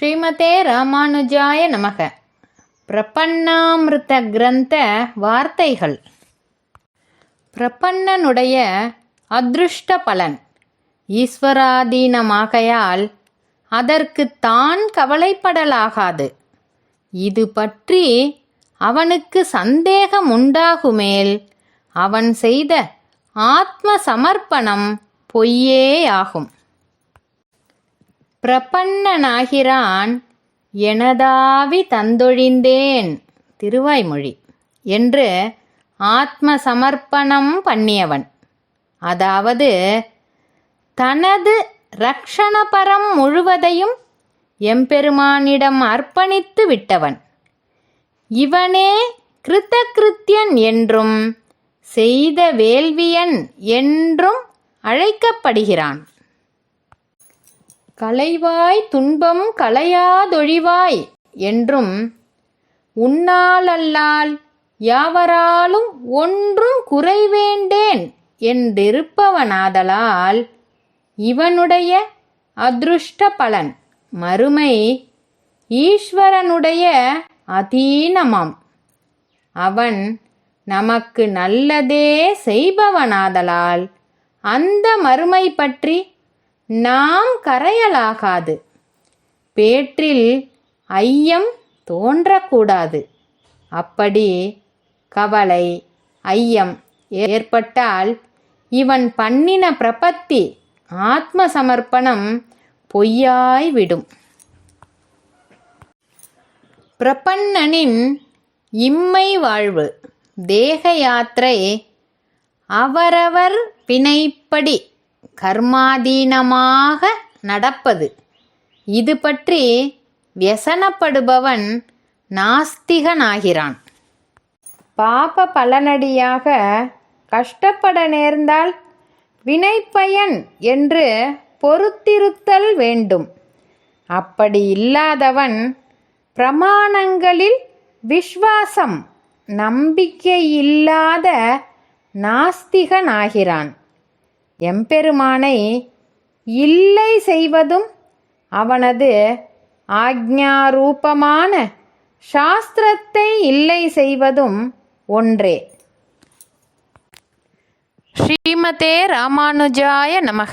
ஸ்ரீமதே ராமானுஜாய நமக. பிரபன்னாமிருத கிரந்த வார்த்தைகள். பிரபன்னனுடைய அதிருஷ்ட பலன். ஈஸ்வராதீனமாகையால் அதற்கு தான் கவலைப்படலாகாது. இது பற்றி அவனுக்கு சந்தேகம் உண்டாகுமேல் அவன் செய்த ஆத்ம சமர்ப்பணம் பொய்யேயாகும். பிரபன்னனாகிறான் எனதாவி தந்தொழிந்தேன் திருவாய்மொழி என்று ஆத்ம சமர்ப்பணம் பண்ணியவன். அதாவது தனது ரக்ஷணபரம் முழுவதையும் எம்பெருமானிடம் அர்ப்பணித்து விட்டவன். இவனே கிருத்தகிருத்தியன் என்றும் செய்த வேள்வியன் என்றும் அழைக்கப்படுகிறான். களைவாய் துன்பம் களையாதொழிவாய் என்றும் உன்னாலல்லால் யாவராலும் ஒன்றும் குறைவேண்டேன் என்றிருப்பவனாதலால் இவனுடைய அதிருஷ்ட பலன். மறுமை ஈஸ்வரனுடைய அதீனமாம். அவன் நமக்கு நல்லதே செய்பவனாதலால் அந்த மறுமை பற்றி நாம் கரையலாகாது. பேற்றில் ஐயம் தோன்றக்கூடாது. அப்படி கவலை ஐயம் ஏற்பட்டால் இவன் பண்ணின பிரபத்தி ஆத்ம சமர்ப்பணம் பொய்யாய்விடும் பிரபன்னனின் இம்மை வாழ்வு தேக யாத்திரை அவரவர் வினைப்படி கர்மாதீனமாக நடப்பது. இது பற்றி வியசனப்படுபவன் நாஸ்திகனாகிறான். பாப பலனடியாக கஷ்டப்பட நேர்ந்தால் வினைப்பயன் என்று பொறுத்திருத்தல் வேண்டும். அப்படி இல்லாதவன் பிரமாணங்களில் விஸ்வாசம் நம்பிக்கையில்லாத நாஸ்திகனாகிறான். எம்பெருமானை இல்லை செய்வதும் அவனது ஆக்ஞாரூபமான சாஸ்திரத்தை இல்லை செய்வதும் ஒன்றே. ஸ்ரீமதே ராமானுஜாய நமக.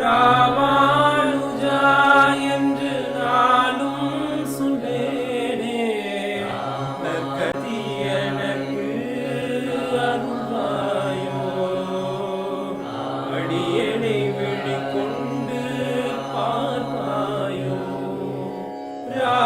ராமானுஜா என்று நானும் சொல்லேனே கதி எனக்கு அருள்வாயோ. அடியனை வெளிக்கொண்டு பார்ப்பாயோ. ரா